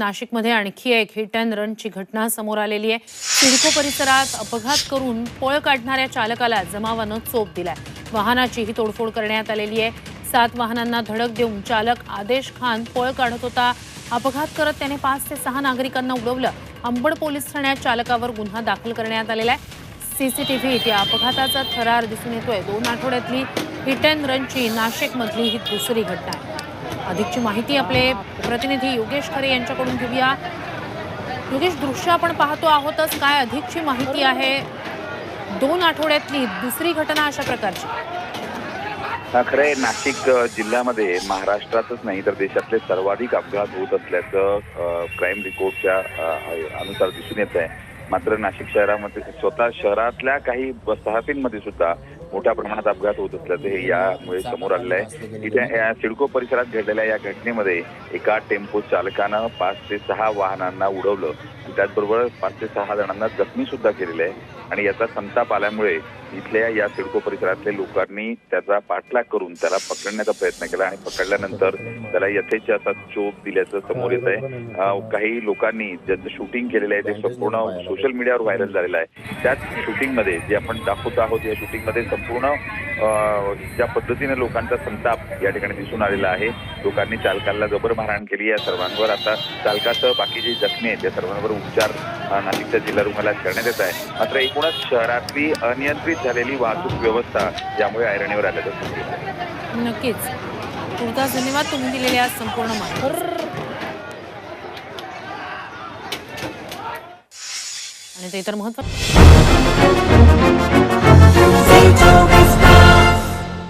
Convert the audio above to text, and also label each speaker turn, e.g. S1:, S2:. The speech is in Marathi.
S1: नाशिकमध्ये आणखी एक हिट अँड रनची घटना समोर आलेली आहे. सिडको परिसरात अपघात करून पळ काढणाऱ्या चालकाला जमावानं चोप दिलाय. वाहनाचीही तोडफोड करण्यात आलेली आहे. सात वाहनांना धडक देऊन चालक आदेश खान पळ काढत होता. अपघात करत त्याने पाच ते सहा नागरिकांना उडवलं. अंबड पोलीस ठाण्यात चालकावर गुन्हा दाखल करण्यात आलेला आहे. सीसीटीव्हीत या अपघाताचा थरार दिसून येतोय. दोन आठवड्यातली हिट अँड रनची नाशिकमधली ही दुसरी घटना आहे. अधिकची माहिती आपले प्रतिनिधी योगेश खरे यांच्याकडून घेऊया. योगेश दृश्य आपण पाहतो आहोतच काय अधिकची माहिती आहे? दोन आठवड्यातली दुसरी घटना अशा प्रकारची.
S2: खरे खरं आहे नाशिक जिल्ह्यामध्ये महाराष्ट्रातच नाही तर देशातले सर्वाधिक अपघात होत असल्याचं क्राईम रिपोर्टच्या अनुसार दिसून येत आहे मात्र नाशिक शहरामध्ये स्वतः शहरातल्या काही वसाहतींमध्ये सुद्धा मोठ्या प्रमाणात अपघात होत असल्याचं हे यामुळे समोर आलेलं आहे. इथे या सिडको परिसरात घडलेल्या या घटनेमध्ये एका टेम्पो चालकानं पाच ते सहा वाहनांना उडवलं. आणि त्याचबरोबर पाच ते सहा जणांना जखमी सुद्धा केलेलं आहे. आणि याचा संताप आल्यामुळे इथल्या या सिडको परिसरातल्या लोकांनी त्याचा पाठलाग करून त्याला पकडण्याचा प्रयत्न केला आणि पकडल्यानंतर त्याला यथेच असा चोप दिल्याचं समोर येत आहे काही लोकांनी ज्यांचं शूटिंग केलेलं आहे ते संपूर्ण सोशल मीडियावर व्हायरल झालेलं आहे. त्याच शूटिंगमध्ये जे आपण दाखवत आहोत या शूटिंगमध्ये संपूर्ण ज्या पद्धतीने लोकांचा संताप या ठिकाणी दिसून आलेला आहे लोकांनी चालकाला जबर मारहाण केली या सर्वांवर. आता चालकासह बाकी जे जखमी आहेत त्या सर्वांवर उपचार नाशिकच्या जिल्हा रुग्णालयात करण्यात येत आहे. मात्र एकूणच शहरातली अनियंत्रित झालेली वाहतूक व्यवस्था यामुळे ऐरणीवर आल्याचं
S1: नक्कीच. तुमचा धन्यवाद तुम्ही दिलेल्या संपूर्ण माहिती आणि ते इतर
S3: महत्त्व